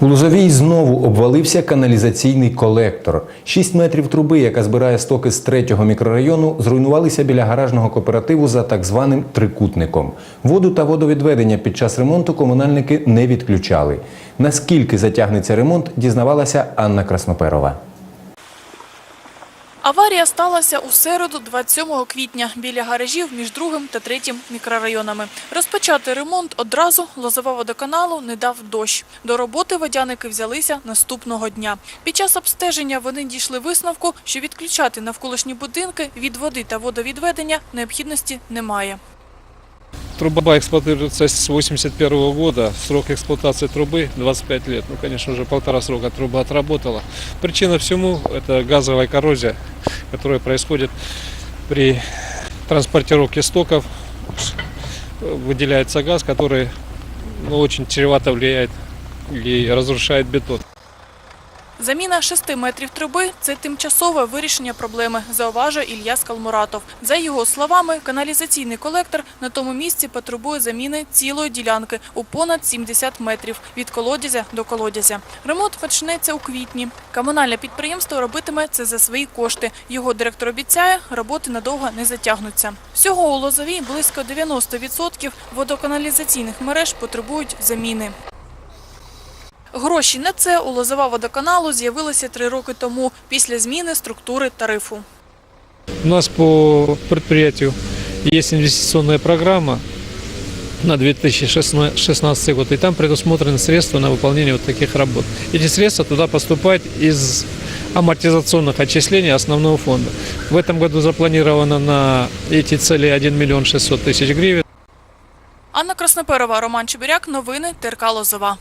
У Лозовій знову обвалився каналізаційний колектор. Шість метрів труби, яка збирає стоки з третього мікрорайону, зруйнувалися біля гаражного кооперативу за так званим трикутником. Воду та водовідведення під час ремонту комунальники не відключали. Наскільки затягнеться ремонт, дізнавалася Анна Красноперова. Аварія сталася у середу 27 квітня біля гаражів між другим та третім мікрорайонами. Розпочати ремонт одразу Лозова водоканалу не дав дощ. До роботи водяники взялися наступного дня. Під час обстеження вони дійшли висновку, що відключати навколишні будинки від води та водовідведення необхідності немає. Труба эксплуатируется с 81 года. Срок эксплуатации трубы 25 лет. Ну, конечно, уже полтора срока труба отработала. Причина всему – это газовая коррозия, которая происходит при транспортировке стоков. Выделяется газ, который ну, очень чревато влияет и разрушает бетон. Заміна 6 метрів труби – це тимчасове вирішення проблеми, зауважує Ілля Скалмуратов. За його словами, каналізаційний колектор на тому місці потребує заміни цілої ділянки у понад 70 метрів від колодязя до колодязя. Ремонт почнеться у квітні. Комунальне підприємство робитиме це за свої кошти. Його директор обіцяє, роботи надовго не затягнуться. Всього у Лозовій близько 90% водоканалізаційних мереж потребують заміни. Гроші на це у Лозова водоканалу з'явилися три роки тому після зміни структури тарифу. У нас по предприятию есть инвестиционная программа на 2016 год, и там предусмотрены средства на выполнение вот таких работ. Эти средства туда поступают из амортизационных отчислений основного фонда. В этом году запланировано на эти цели 1 миллион 600 тысяч гривен. Анна Красноперова, Роман Чебиряк. Новини ТРК Лозова.